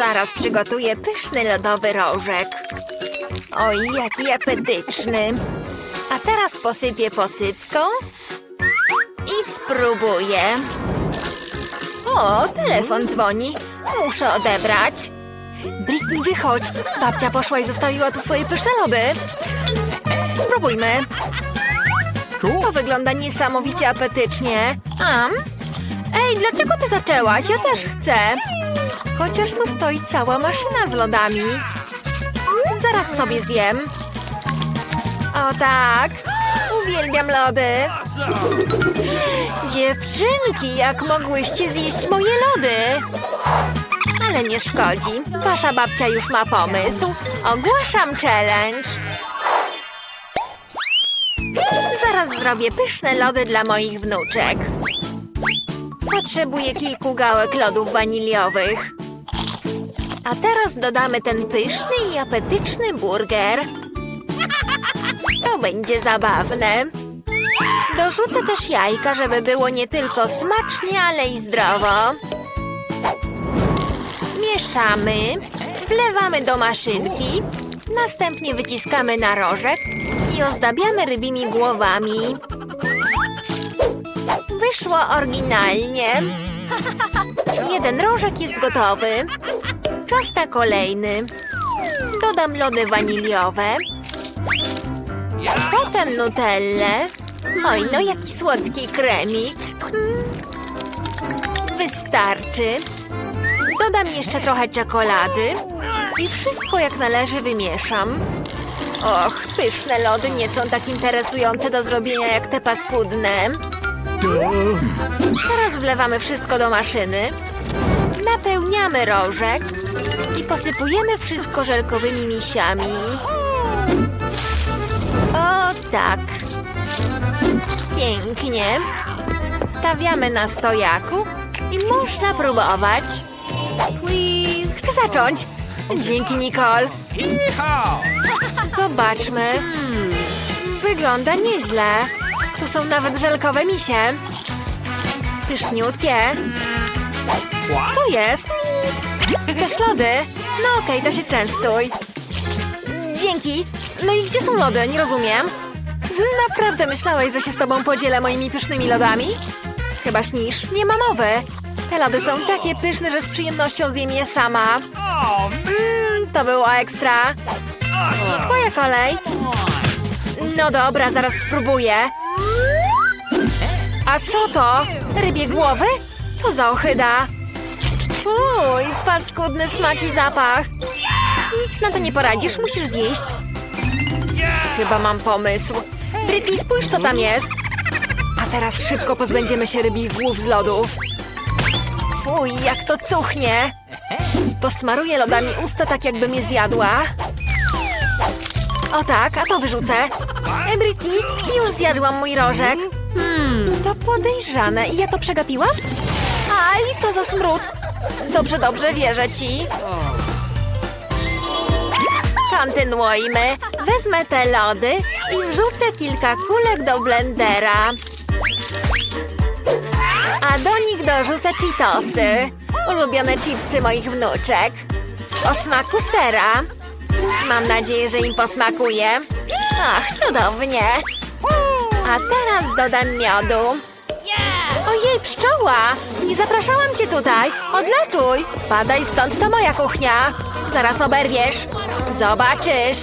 Zaraz przygotuję pyszny lodowy rożek. Oj, jaki apetyczny. A teraz posypię posypką i spróbuję. O, telefon dzwoni. Muszę odebrać. Britney, wychodź. Babcia poszła i zostawiła tu swoje pyszne lody. Spróbujmy. To wygląda niesamowicie apetycznie. Am? Ej, dlaczego ty zaczęłaś? Ja też chcę. Chociaż tu stoi cała maszyna z lodami. Zaraz sobie zjem. O tak. Uwielbiam lody. Dziewczynki, jak mogłyście zjeść moje lody? Ale nie szkodzi. Wasza babcia już ma pomysł. Ogłaszam challenge. Zaraz zrobię pyszne lody dla moich wnuczek. Potrzebuję kilku gałek lodów waniliowych. A teraz dodamy ten pyszny i apetyczny burger. To będzie zabawne. Dorzucę też jajka, żeby było nie tylko smacznie, ale i zdrowo. Mieszamy, wlewamy do maszynki, następnie wyciskamy narożek i ozdabiamy rybimi głowami. Wyszło oryginalnie. Jeden rożek jest gotowy. Czas na kolejny. Dodam lody waniliowe. Potem nutellę. Oj, no jaki słodki kremik. Wystarczy. Dodam jeszcze trochę czekolady. I wszystko jak należy wymieszam. Och, pyszne lody nie są tak interesujące do zrobienia jak te paskudne. Teraz wlewamy wszystko do maszyny. Napełniamy rożek i posypujemy wszystko żelkowymi misiami. O tak. Pięknie. Stawiamy na stojaku i można próbować. Chcę zacząć. Dzięki, Nicole. Zobaczmy. Wygląda nieźle. Są nawet żelkowe misie. Pyszniutkie. Co jest? Chcesz lody? No okej, to się częstuj. Dzięki. No i gdzie są lody? Nie rozumiem. Naprawdę myślałeś, że się z tobą podzielę moimi pysznymi lodami? Chyba śnisz. Nie ma mowy. Te lody są takie pyszne, że z przyjemnością zjem je sama. Mmm, to było ekstra. Twoja kolej. No dobra, zaraz spróbuję. A co to? Rybie głowy? Co za ochyda? Fuj, paskudny smak i zapach. Nic na to nie poradzisz, musisz zjeść. Chyba mam pomysł. Britney, spójrz co tam jest. A teraz szybko pozbędziemy się rybich głów z lodów. Fuj, jak to cuchnie. Posmaruję lodami usta tak jakbym je zjadła. O tak, a to wyrzucę. Britney, już zjadłam mój rożek. Hmm, to podejrzane. Ja to przegapiłam? A, i co za smród. Dobrze, dobrze, wierzę ci. Kontynuujmy. Wezmę te lody i wrzucę kilka kulek do blendera. A do nich dorzucę Cheetosy. Ulubione chipsy moich wnuczek. O smaku sera. Mam nadzieję, że im posmakuje. Ach, cudownie. A teraz dodam miodu. Ojej, pszczoła! Nie zapraszałam cię tutaj. Odlatuj! Spadaj stąd, to moja kuchnia. Zaraz oberwiesz. Zobaczysz.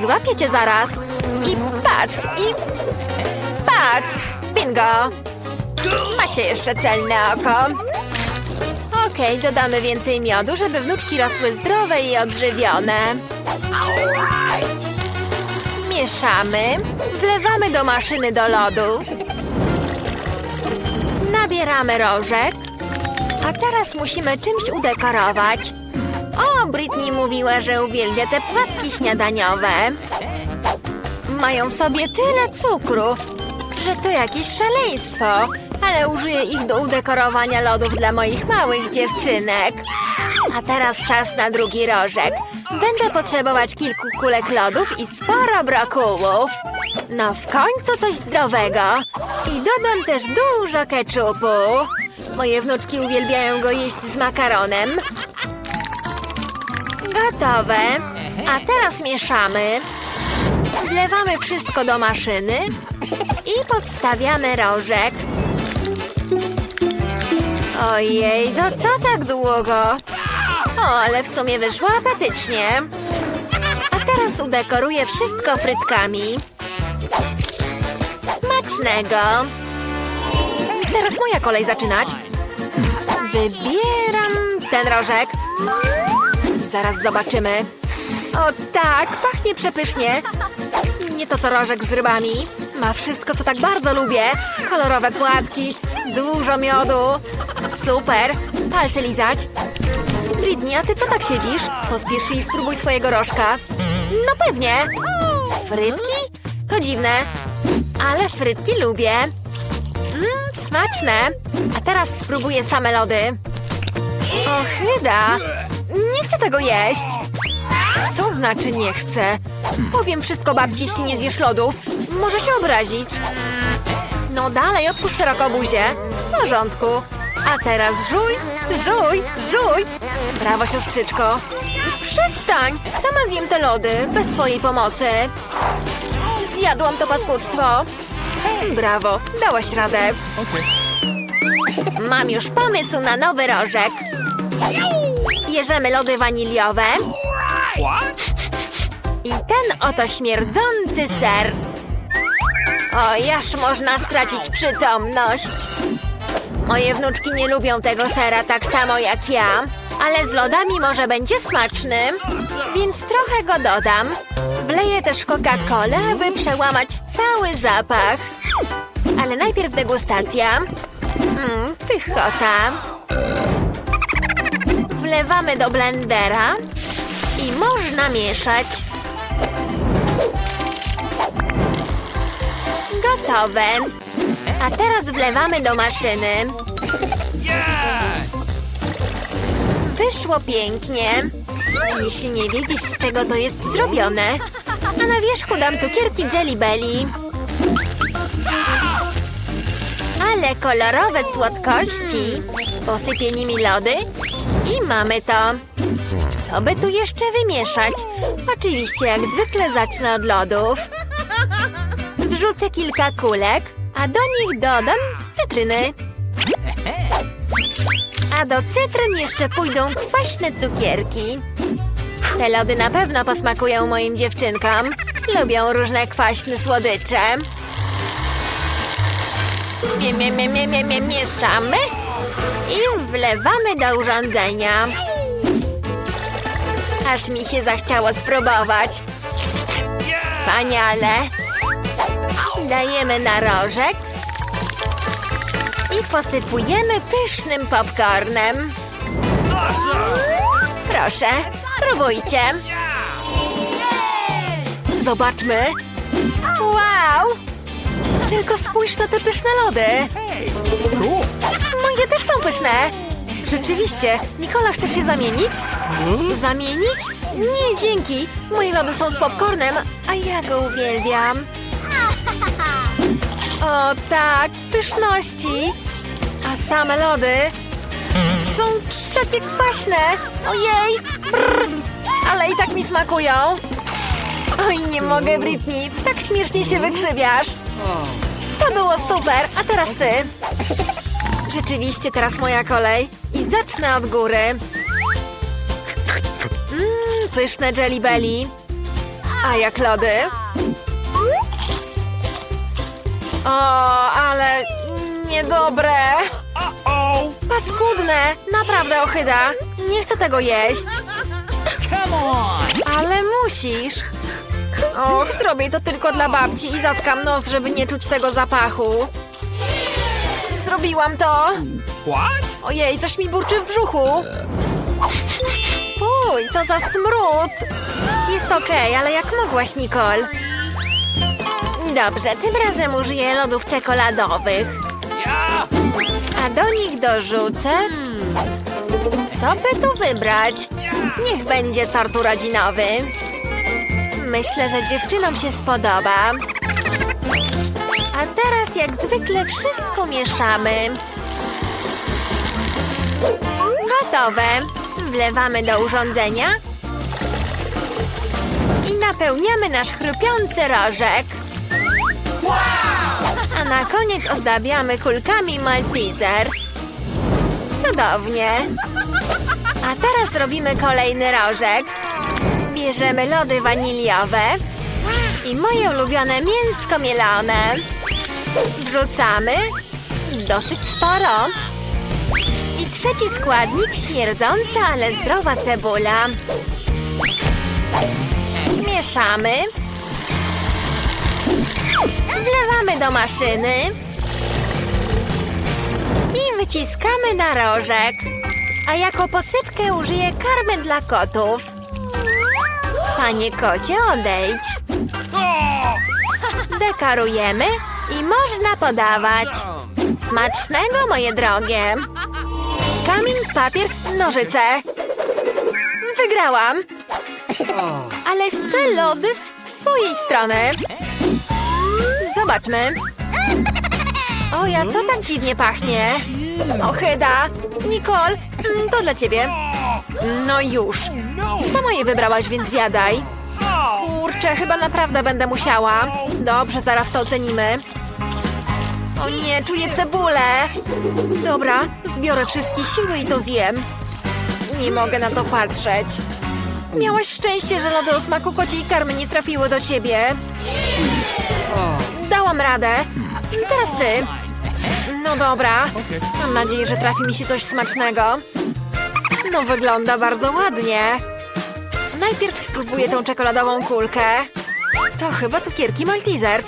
Złapię cię zaraz. I pac, i pac. Bingo. Ma się jeszcze celne oko. Okej, dodamy więcej miodu, żeby wnuczki rosły zdrowe i odżywione. Mieszamy. Wlewamy do maszyny do lodu. Nabieramy rożek. A teraz musimy czymś udekorować. O, Britney mówiła, że uwielbia te płatki śniadaniowe. Mają w sobie tyle cukru, że to jakieś szaleństwo. Ale użyję ich do udekorowania lodów dla moich małych dziewczynek. A teraz czas na drugi rożek. Będę potrzebować kilku kulek lodów i sporo brokułów. No w końcu coś zdrowego. I dodam też dużo keczupu. Moje wnuczki uwielbiają go jeść z makaronem. Gotowe. A teraz mieszamy. Wlewamy wszystko do maszyny i podstawiamy rożek. Ojej, to co tak długo? O, ale w sumie wyszło apetycznie. A teraz udekoruję wszystko frytkami. Smacznego! Teraz moja kolej zaczynać. Wybieram ten rożek. Zaraz zobaczymy. O tak, pachnie przepysznie. Nie to co rożek z rybami. Ma wszystko, co tak bardzo lubię. Kolorowe płatki, dużo miodu. Super. Palce lizać. Britney, a ty co tak siedzisz? Pospiesz i spróbuj swojego rożka. No pewnie. Frytki? To dziwne. Ale frytki lubię. Mmm, smaczne. A teraz spróbuję same lody. Ochyda. Nie chcę tego jeść. Co znaczy nie chcę? Powiem wszystko babci, jeśli nie zjesz lodów. Może się obrazić. No dalej, otwórz szeroko buzię. W porządku. A teraz żuj, żuj, żuj. Brawo, siostrzyczko. Przestań! Sama zjem te lody, bez twojej pomocy. Zjadłam to paskudztwo. Brawo, dałaś radę. Mam już pomysł na nowy rożek. Bierzemy lody waniliowe i ten oto śmierdzący ser. O, jaż można stracić przytomność. Moje wnuczki nie lubią tego sera tak samo jak ja, ale z lodami może będzie smaczny, więc trochę go dodam. Wleję też Coca-Colę, aby przełamać cały zapach. Ale najpierw degustacja. Mmm, pychota. Wlewamy do blendera i można mieszać. Gotowe. A teraz wlewamy do maszyny. Wyszło pięknie. Jeśli nie wiedzisz, z czego to jest zrobione. A na wierzchu dam cukierki Jelly Belly. Ale kolorowe słodkości. Posypię nimi lody i mamy to. Co by tu jeszcze wymieszać? Oczywiście, jak zwykle zacznę od lodów. Wrzucę kilka kulek, a do nich dodam cytryny. A do cytryn jeszcze pójdą kwaśne cukierki. Te lody na pewno posmakują moim dziewczynkom. Lubią różne kwaśne słodycze. Mie, mie, mie, mie, mie, mie, mieszamy i wlewamy do urządzenia. Aż mi się zachciało spróbować. Wspaniale. Dajemy na rożek i posypujemy pysznym popcornem. Proszę, próbujcie. Zobaczmy. Wow! Tylko spójrz na te pyszne lody. Moje też są pyszne. Rzeczywiście. Nikola, chcesz się zamienić? Zamienić? Nie, dzięki. Moje lody są z popcornem, a ja go uwielbiam. O tak, pyszności. A same lody są takie kwaśne. Ojej, brr, ale i tak mi smakują. Oj, nie mogę, Britney. Tak śmiesznie się wykrzywiasz. To było super, a teraz ty. Rzeczywiście teraz moja kolej. I zacznę od góry. Mmm, pyszne Jelly Belly. A jak lody? O, ale niedobre. Paskudne, naprawdę ochyda. Nie chcę tego jeść. Ale musisz. Och, zrobię to tylko dla babci i zatkam nos, żeby nie czuć tego zapachu. Zrobiłam to. Ojej, coś mi burczy w brzuchu. Fuj, co za smród. Jest okej, ale jak mogłaś, Nicole? Dobrze, tym razem użyję lodów czekoladowych. A do nich dorzucę... Co by tu wybrać? Niech będzie tort urodzinowy. Myślę, że dziewczynom się spodoba. A teraz jak zwykle wszystko mieszamy. Gotowe. Wlewamy do urządzenia I napełniamy nasz chrupiący rożek. A na koniec ozdabiamy kulkami Maltesers. Cudownie. A teraz robimy kolejny rożek. Bierzemy lody waniliowe i moje ulubione mięsko mielone. Wrzucamy dosyć sporo. I trzeci składnik śmierdząca, ale zdrowa cebula. Mieszamy. Wlewamy do maszyny. I wyciskamy na rożek. A jako posypkę użyję karmy dla kotów. Panie kocie, odejdź. Dekorujemy i można podawać. Smacznego, moje drogie. Kamień, papier, nożyce. Wygrałam. Ale chcę lody z twojej strony. Zobaczmy. O, ja co tak dziwnie pachnie? Ochyda. Nicole, mm, to dla ciebie. No już. Sama je wybrałaś, więc zjadaj. Kurczę, chyba naprawdę będę musiała. Dobrze, zaraz to ocenimy. O nie, czuję cebulę. Dobra, zbiorę wszystkie siły i to zjem. Nie mogę na to patrzeć. Miałaś szczęście, że lody o smaku kociej karmy nie trafiły do ciebie. Dałam radę. Teraz ty. No dobra. Mam nadzieję, że trafi mi się coś smacznego. No wygląda bardzo ładnie. Najpierw spróbuję tą czekoladową kulkę. To chyba cukierki Maltesers.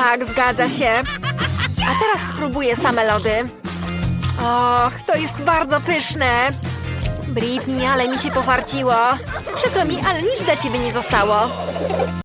Tak, zgadza się. A teraz spróbuję same lody. Och, to jest bardzo pyszne. Britney, ale mi się pofarciło. Przykro mi, ale nic dla ciebie nie zostało.